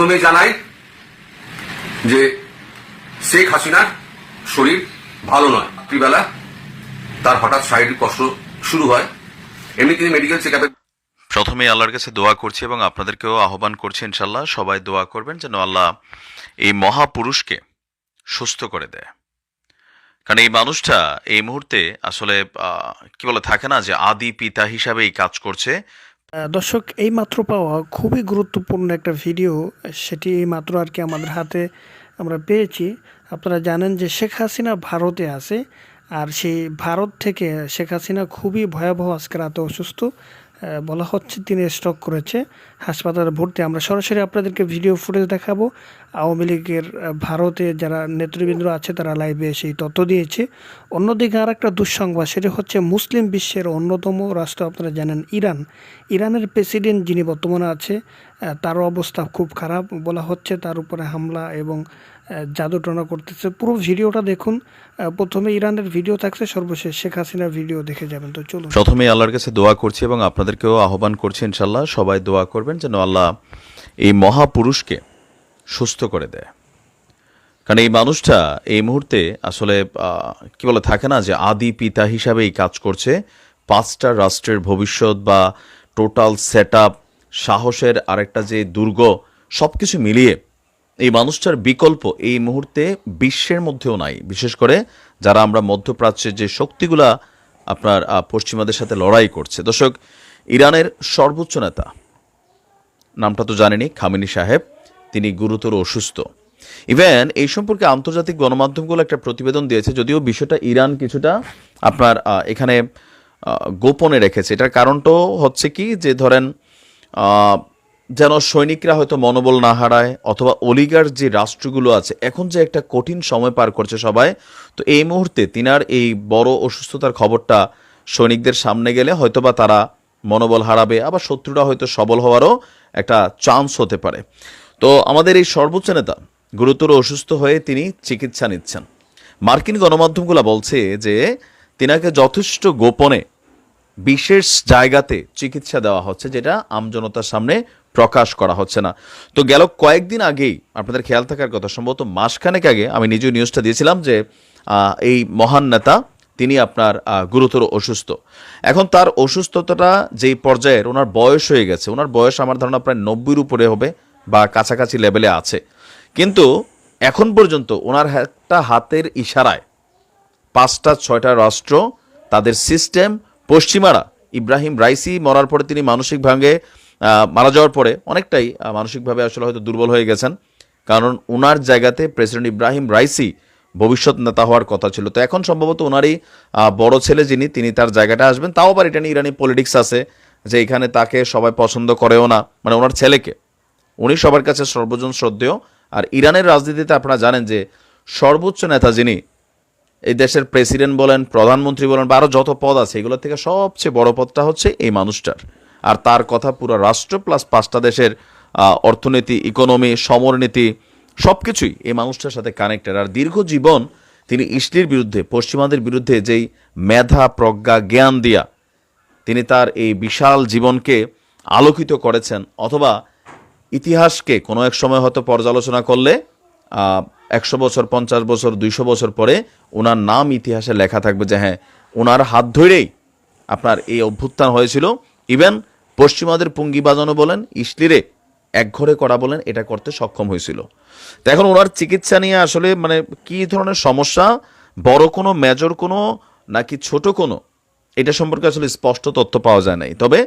প্রথমে জানাই যে শেখ হাসিনার শরীর ভালো নয়। রাত্রিবেলা তার হঠাৎ শারীরিক কষ্ট শুরু হয়। এমনি তিনি মেডিকেল চেক প্রথমে আল্লাহর কাছে দোয়া করছি এবং আপনাদেরকেও আহ্বান করছি ইনশাল্লাহ সবাই দোয়া করবেন যেন আল্লাহ এই মহাপুরুষকে সুস্থ করে দেয়। কারণ এই মানুষটা এই মুহূর্তে আসলে কি বলে, থাকে না যে আদি পিতা হিসাবে এই কাজ করছে। দর্শক এই মাত্র পাওয়া খুবই গুরুত্বপূর্ণ একটা ভিডিও, সেটি এই মাত্র আর কি আমাদের হাতে আমরা পেয়েছি। আপনারা জানেন যে শেখ হাসিনা ভারতে আছে, আর সেই ভারত থেকে শেখ হাসিনা খুবই ভয়াবহ আজকে রাতে অসুস্থ। বলা হচ্ছে তিনি স্ট্রোক করেছে। হাসপাতালে ভর্তি। আমরা সরাসরি আপনাদেরকে ভিডিও ফুটেজ দেখাবো। আওয়ামী লীগের ভারতে যারা নেতৃবৃন্দ আছে, তারা লাইভে এসে তথ্য দিয়েছে। অন্যদিকে আর একটা দুঃসংবাদ, সেটি হচ্ছে মুসলিম বিশ্বের অন্যতম রাষ্ট্র আপনারা জানেন, ইরান। ইরানের প্রেসিডেন্ট যিনি বর্তমানে আছে তার অবস্থা খুব খারাপ। বলা হচ্ছে তার উপরে হামলা এবং জাদুটনা করতেছে। পুরো ভিডিওটা দেখুন। প্রথমে ইরানের ভিডিও থাকছে, সর্বশেষ শেখ হাসিনার ভিডিও দেখে যাবেন। তো চলুন। প্রথমে আল্লাহর কাছে দোয়া করছি এবং আপনাদেরকেও আহ্বান করছি ইনশাল্লাহ সবাই দোয়া করবেন যেন আল্লাহ এই মহাপুরুষকে সুস্থ করে দেয়। কারণ এই মানুষটা এই মুহূর্তে আসলে কি বলে, থাকে না যে আদি পিতা হিসাবে এই কাজ করছে। পাঁচটা রাষ্ট্রের ভবিষ্যৎ বা টোটাল সেট সাহসের আরেকটা যে দুর্গ সব কিছু মিলিয়ে এই মানুষটার বিকল্প এই মুহূর্তে বিশ্বের মধ্যেও নাই। বিশেষ করে যারা আমরা মধ্যপ্রাচ্যের যে শক্তিগুলা আপনার পশ্চিমাদের সাথে লড়াই করছে। দর্শক, ইরানের সর্বোচ্চ নেতা, নামটা তো জানেনি খামিনি সাহেব, তিনি গুরুতর অসুস্থ। ইভেন এই সম্পর্কে আন্তর্জাতিক গণমাধ্যমগুলো একটা প্রতিবেদন দিয়েছে, যদিও বিষয়টা ইরান কিছুটা আপনার এখানে গোপনে রেখেছে। এটার কারণটাও হচ্ছে কি, যে ধরেন যেন সৈনিকরা হয়তো মনোবল না হারায় অথবা অলিগার যে রাষ্ট্রগুলো আছে, এখন যে একটা কঠিন সময় পার করছে সবাই, তো এই মুহূর্তে তিনার এই বড় অসুস্থতার খবরটা সৈনিকদের সামনে গেলে হয়তোবা তারা মনোবল হারাবে, আবার শত্রুরা হয়তো সবল হওয়ারও একটা চান্স হতে পারে। তো আমাদের এই সর্বোচ্চ নেতা গুরুতর অসুস্থ হয়ে তিনি চিকিৎসা নিচ্ছেন। মার্কিন গণমাধ্যমগুলো বলছে যে তিনাকে যথেষ্ট গোপনে বিশেষ জায়গাতে চিকিৎসা দেওয়া হচ্ছে, যেটা আমজনতার সামনে প্রকাশ করা হচ্ছে না। তো গেল কয়েকদিন আগেই আপনাদের খেয়াল থাকার কথা সম্ভবত মাসখানেক আগে আমি নিজেও নিউজটা দিয়েছিলাম যে এই মহান নেতা তিনি আপনার গুরুতর অসুস্থ। এখন তার অসুস্থতাটা যেই পর্যায়ের ওনার বয়স হয়ে গেছে। ওনার বয়স আমার ধারণা প্রায় নব্বইয়ের উপরে হবে বা কাছাকাছি লেভেলে আছে। কিন্তু এখন পর্যন্ত ওনার একটা হাতের ইশারায় পাঁচটা ছয়টা রাষ্ট্র তাদের সিস্টেম পশ্চিমারা ইব্রাহিম রাইসি মরার পরে তিনি মানসিকভাবে আহ, মারা যাওয়ার পরে অনেকটাই মানসিকভাবে আসলে হয়তো দুর্বল হয়ে গেছেন। কারণ ওনার জায়গাতে প্রেসিডেন্ট ইব্রাহিম রাইসি ভবিষ্যৎ নেতা হওয়ার কথা ছিল। তো এখন সম্ভবত ওনারই বড় ছেলে যিনি, তিনি তার জায়গাটা আসবেন। তাও আবার এটা নিয়ে ইরানি পলিটিক্স আছে যে এখানে তাকে সবাই পছন্দ করেও না মানে ওনার ছেলেকে। উনি সবার কাছে সর্বজন শ্রদ্ধেয়। আর ইরানের রাজনীতিতে আপনারা জানেন যে সর্বোচ্চ নেতা যিনি, এই দেশের প্রেসিডেন্ট বলেন, প্রধানমন্ত্রী বলেন, বা আরও যত পদ আছে, এগুলোর থেকে সবচেয়ে বড় পদটা হচ্ছে এই মানুষটার। আর তার কথা পুরো রাষ্ট্র প্লাস পাঁচটা দেশের অর্থনীতি ইকোনমি সমরনীতি সব কিছুই এই মানুষটার সাথে কানেক্টেড আর দীর্ঘ জীবন তিনি ইসলির বিরুদ্ধে, পশ্চিমাদের বিরুদ্ধে যেই মেধা, প্রজ্ঞা, জ্ঞান দিয়া তিনি তার এই বিশাল জীবনকে আলোকিত করেছেন। অথবা ইতিহাসকে কোনো এক সময় হয়তো পর্যালোচনা করলে একশো বছর, পঞ্চাশ বছর, দুইশো বছর পরে ওনার নাম ইতিহাসে লেখা থাকবে যে হ্যাঁ ওনার হাত ধরেই আপনার এই অভ্যুত্থান হয়েছিল। ইভেন পশ্চিমাদের পুঙ্গি বাজানো বলেন, ইসলিরে এক ঘরে করা বলেন, এটা করতে সক্ষম হয়েছিল। তো এখন ওনার চিকিৎসা নিয়ে আসলে মানে কি ধরনের সমস্যা? বড় কোনো মেজর কোনো, নাকি ছোট কোনো? এটা সম্পর্কে আসলে স্পষ্ট তথ্য পাওয়া যায় নাই। তবে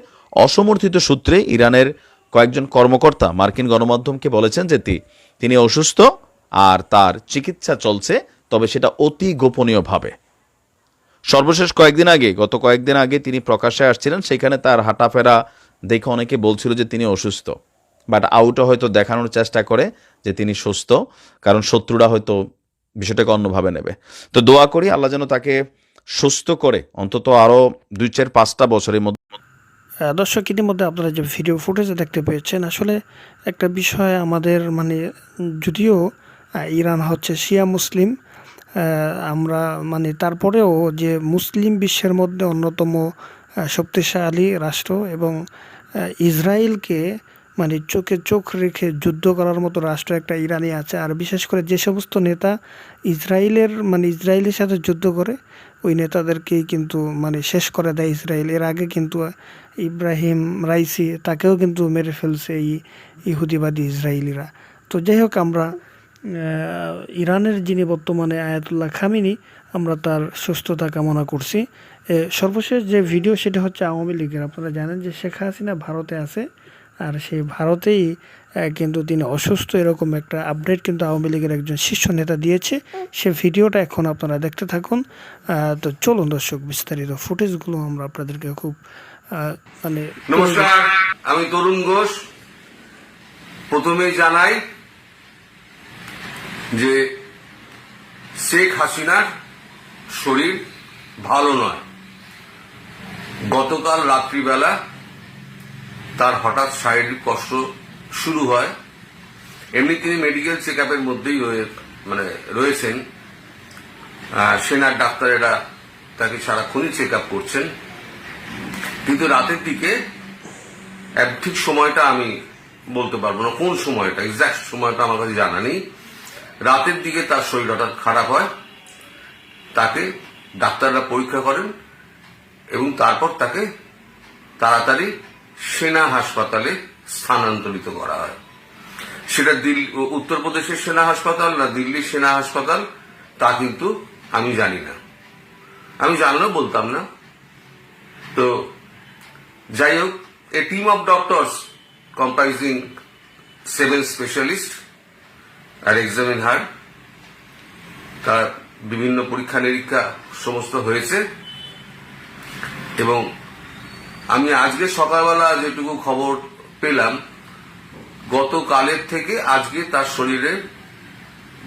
অসমর্থিত সূত্রে ইরানের কয়েকজন কর্মকর্তা মার্কিন গণমাধ্যমকে বলেছেন যে তিনি অসুস্থ আর তার চিকিৎসা চলছে, তবে সেটা অতি গোপনীয়ভাবে। সর্বশেষ কয়েকদিন আগে, গত কয়েকদিন আগে তিনি প্রকাশ্যে আসছিলেন, সেখানে তার হাঁটাফেরা দেখে অনেকে বলছিল যে তিনি অসুস্থ বাট আউটও হয়তো দেখানোর চেষ্টা করে যে তিনি সুস্থ, কারণ শত্রুরা হয়তো বিষয়টাকে অন্যভাবে নেবে। তো দোয়া করি আল্লাহ যেন তাকে সুস্থ করে অন্তত আরও দুই চার পাঁচটা বছরের মধ্যে। দর্শক, ইতিমধ্যে আপনারা যে ভিডিও ফুটেজ দেখতে পেয়েছেন, আসলে একটা বিষয় আমাদের মানে যদিও ইরান হচ্ছে শিয়া মুসলিম আমরা মানে তারপরেও যে মুসলিম বিশ্বের মধ্যে অন্যতম শক্তিশালী রাষ্ট্র এবং ইসরায়েলকে মানে চোখে চোখ রেখে যুদ্ধ করার মতো রাষ্ট্র একটা ইরানই আছে। আর বিশেষ করে যে সমস্ত নেতা ইসরায়েলের মানে ইসরায়েলের সাথে যুদ্ধ করে, ওই নেতাদেরকেই কিন্তু মানে শেষ করে দেয় ইসরায়েল। এর আগে কিন্তু ইব্রাহিম রাইসি তাকেও কিন্তু মেরে ফেলছে এই ইহুদিবাদী ইসরায়েলিরা। তো যাই হোক, আমরা ইরানের যিনি বর্তমানে আয়াতুল্লাহ খামিনি, আমরা তার সুস্থতা কামনা করছি। সর্বশেষ যে ভিডিও, সেটা হচ্ছে আওয়ামী লীগের। আপনারা জানেন যে শেখ হাসিনা ভারতে আছে, আর সেই ভারতেই কিন্তু তিনি অসুস্থ এরকম একটা আপডেট কিন্তু আওয়ামী লীগের একজন শীর্ষ নেতা দিয়েছে। সে ভিডিওটা এখন আপনারা দেখতে থাকুন। তো চলুন দর্শক, বিস্তারিত ফুটেজগুলো আমরা আপনাদেরকে খুব মানে নমস্কার, আমি তরুণ ঘোষ। প্রথমেই জানাই যে শেখ হাসিনার শরীর ভালো নয়। গতকাল রাত্রিবেলা তার হঠাৎ শারীরিক কষ্ট শুরু হয়। এমনি তিনি মেডিকেল চেক আপের মধ্যেই মানে রয়েছেন। সেনার ডাক্তারেরা তাকে সারাক্ষণই চেক আপ করছেন। কিন্তু রাতের দিকে ঠিক সময়টা আমি বলতে পারব না, কোন সময়টা এক্সাক্ট সময়টা আমার কাছে জানা নেই। রাতের দিকে তার শরীর হঠাৎ খারাপ হয়, তাকে ডাক্তাররা পরীক্ষা করেন এবং তারপর তাকে তাড়াতাড়ি সেনা হাসপাতালে স্থানান্তরিত করা হয়। সেটা দিল্লি উত্তরপ্রদেশের সেনা হাসপাতাল না দিল্লির সেনা হাসপাতাল, তা কিন্তু আমি জানি না। আমি জানলেও বলতাম না। তো যাই হোক, a team of doctors comprising seven specialist R examine her তার বিভিন্ন পরীক্ষা নিরীক্ষা সমস্ত হয়েছে। এবং আমি আজকে সকালবেলা যেটুকু খবর পেলাম, গতকালের থেকে আজকে তার শরীরের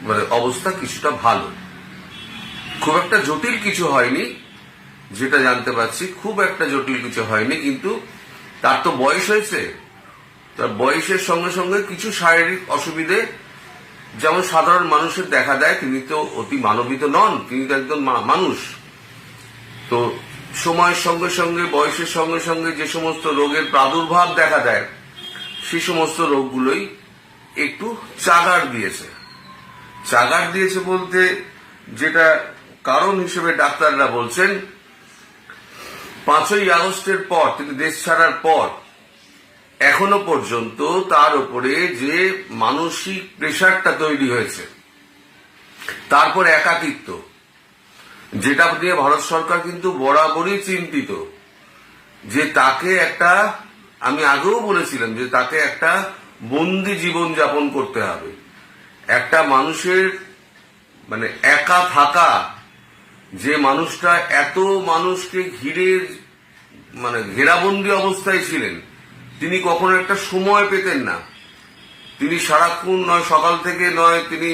মানে অবস্থা কিছুটা ভালো। খুব একটা জটিল কিছু হয়নি, যেটা জানতে পারছি, খুব একটা জটিল কিছু হয়নি, কিন্তু তার তো বয়স হয়েছে। তার বয়সের সঙ্গে সঙ্গে কিছু শারীরিক অসুবিধে যেমন সাধারণ মানুষের দেখা দেয় তিনি তো অতি মানবিত নন, তিনি তো একজন মানুষ। তো সময়ের সঙ্গে সঙ্গে, বয়সের সঙ্গে সঙ্গে যে সমস্ত রোগের প্রাদুর্ভাব দেখা দেয় সে সমস্ত রোগগুলোই একটু চাগার দিয়েছে। চাগার দিয়েছে বলতে যেটা কারণ হিসেবে ডাক্তাররা বলছেন, পাঁচই আগস্টের পর, তিনি দেশ ছাড়ার পর এখনও পর্যন্ত তার উপরে যে মানসিক প্রেশারটা তৈরি হয়েছে, তারপর একাকিত্ব, যেটা নিয়ে ভারত সরকার কিন্তু বরাবরই চিন্তিত, যে তাকে একটা, আমি আগেও বলেছিলাম যে তাকে একটা বন্দি জীবন যাপন করতে হবে। একটা মানুষের মানে একা থাকা, যে মানুষটা এত মানুষকে ঘিরে মানে ঘেরাবন্দি অবস্থায় ছিলেন তিনি কখনো একটা সময় পেতেন না। তিনি সারাক্ষণ নয়, সকাল থেকে নয়, তিনি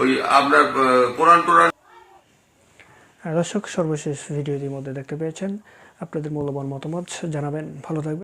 ওই আপনার কোরআন টোরান দর্শক, সর্বশেষ ভিডিওটির মধ্যে দেখতে পেয়েছেন। আপনাদের মূল্যবান মতামত জানাবেন। ভালো থাকবেন।